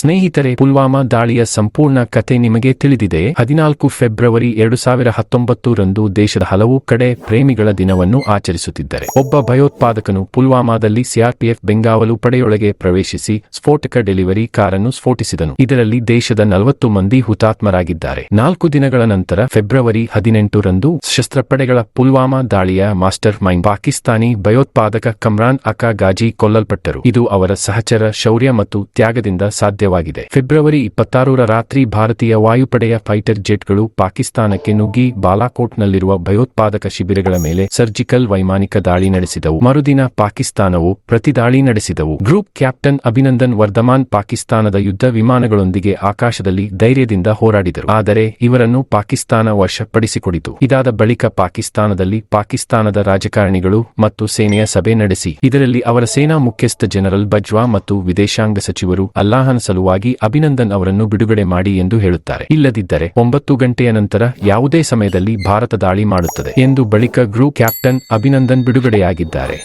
ಸ್ನೇಹಿತರೆ, ಪುಲ್ವಾಮಾ ದಾಳಿಯ ಸಂಪೂರ್ಣ ಕತೆ ನಿಮಗೆ ತಿಳಿದಿದೆ. ಹದಿನಾಲ್ಕು ಫೆಬ್ರವರಿ ಎರಡು ಸಾವಿರ ಹತ್ತೊಂಬತ್ತು ರಂದು ದೇಶದ ಹಲವು ಕಡೆ ಪ್ರೇಮಿಗಳ ದಿನವನ್ನು ಆಚರಿಸುತ್ತಿದ್ದರೆ. ಒಬ್ಬ ಭಯೋತ್ಪಾದಕನು ಪುಲ್ವಾಮಾದಲ್ಲಿ ಸಿಆರ್ಪಿಎಫ್ ಬೆಂಗಾವಲು ಪಡೆಯೊಳಗೆ ಪ್ರವೇಶಿಸಿ ಸ್ಫೋಟಕ ಡೆಲಿವರಿ ಕಾರನ್ನು ಸ್ಫೋಟಿಸಿದನು. ಇದರಲ್ಲಿ ದೇಶದ ನಲವತ್ತು ಮಂದಿ ಹುತಾತ್ಮರಾಗಿದ್ದಾರೆ. ನಾಲ್ಕು ದಿನಗಳ ನಂತರ ಫೆಬ್ರವರಿ ಹದಿನೆಂಟು ರಂದು ಶಸ್ತ್ರಪಡೆಗಳ ಪುಲ್ವಾಮಾ ದಾಳಿಯ ಮಾಸ್ಟರ್ ಮೈಂಡ್ ಪಾಕಿಸ್ತಾನಿ ಭಯೋತ್ಪಾದಕ ಕಮ್ರಾನ್ ಅಕಾ ಗಾಜಿ ಕೊಲ್ಲಲ್ಪಟ್ಟರು. ಇದು ಅವರ ಸಹಚರ ಶೌರ್ಯ ಮತ್ತು ತ್ಯಾಗದಿಂದ ಸಾಧ್ಯವಾಗಿದೆ ಫೆಬ್ರವರಿ ಇಪ್ಪತ್ತಾರರ ರಾತ್ರಿ ಭಾರತೀಯ ವಾಯುಪಡೆಯ ಫೈಟರ್ ಜೆಟ್ಗಳು ಪಾಕಿಸ್ತಾನಕ್ಕೆ ನುಗ್ಗಿ ಬಾಲಾಕೋಟ್ನಲ್ಲಿರುವ ಭಯೋತ್ಪಾದಕ ಶಿಬಿರಗಳ ಮೇಲೆ ಸರ್ಜಿಕಲ್ ವೈಮಾನಿಕ ದಾಳಿ ನಡೆಸಿದವು. ಮರುದಿನ ಪಾಕಿಸ್ತಾನವು ಪ್ರತಿದಾಳಿ ನಡೆಸಿದವು. ಗ್ರೂಪ್ ಕ್ಯಾಪ್ಟನ್ ಅಭಿನಂದನ್ ವರ್ಧಮಾನ್ ಪಾಕಿಸ್ತಾನದ ಯುದ್ಧ ವಿಮಾನಗಳೊಂದಿಗೆ ಆಕಾಶದಲ್ಲಿ ಧೈರ್ಯದಿಂದ ಹೋರಾಡಿದರು. ಆದರೆ ಇವರನ್ನು ಪಾಕಿಸ್ತಾನ ವಶಪಡಿಸಿಕೊಡಿತು. ಇದಾದ ಬಳಿಕ ಪಾಕಿಸ್ತಾನದಲ್ಲಿ ಪಾಕಿಸ್ತಾನದ ರಾಜಕಾರಣಿಗಳು ಮತ್ತು ಸೇನೆಯ ಸಭೆ ನಡೆಸಿ. ಇದರಲ್ಲಿ ಅವರ ಸೇನಾ ಮುಖ್ಯಸ್ಥ ಜನರಲ್ ಬಜ್ವಾ ಮತ್ತು ವಿದೇಶಾಂಗ ಸಚಿವರು ಅಲ್ಲಾಹನ ಸಲುವಾಗಿ ಅಭಿನಂದನ್ ಅವರನ್ನು ಬಿಡುಗಡೆ ಮಾಡಿ ಎಂದು ಹೇಳುತ್ತಾರೆ. ಇಲ್ಲದಿದ್ದರೆ ಒಂಬತ್ತು ಗಂಟೆಯ ನಂತರ ಯಾವುದೇ ಸಮಯದಲ್ಲಿ ಭಾರತ ದಾಳಿ ಮಾಡುತ್ತದೆ ಎಂದು ಬಳಿಕ ಗ್ರೂ ಕ್ಯಾಪ್ಟನ್ ಅಭಿನಂದನ್ ಬಿಡುಗಡೆಯಾಗಿದ್ದಾರೆ.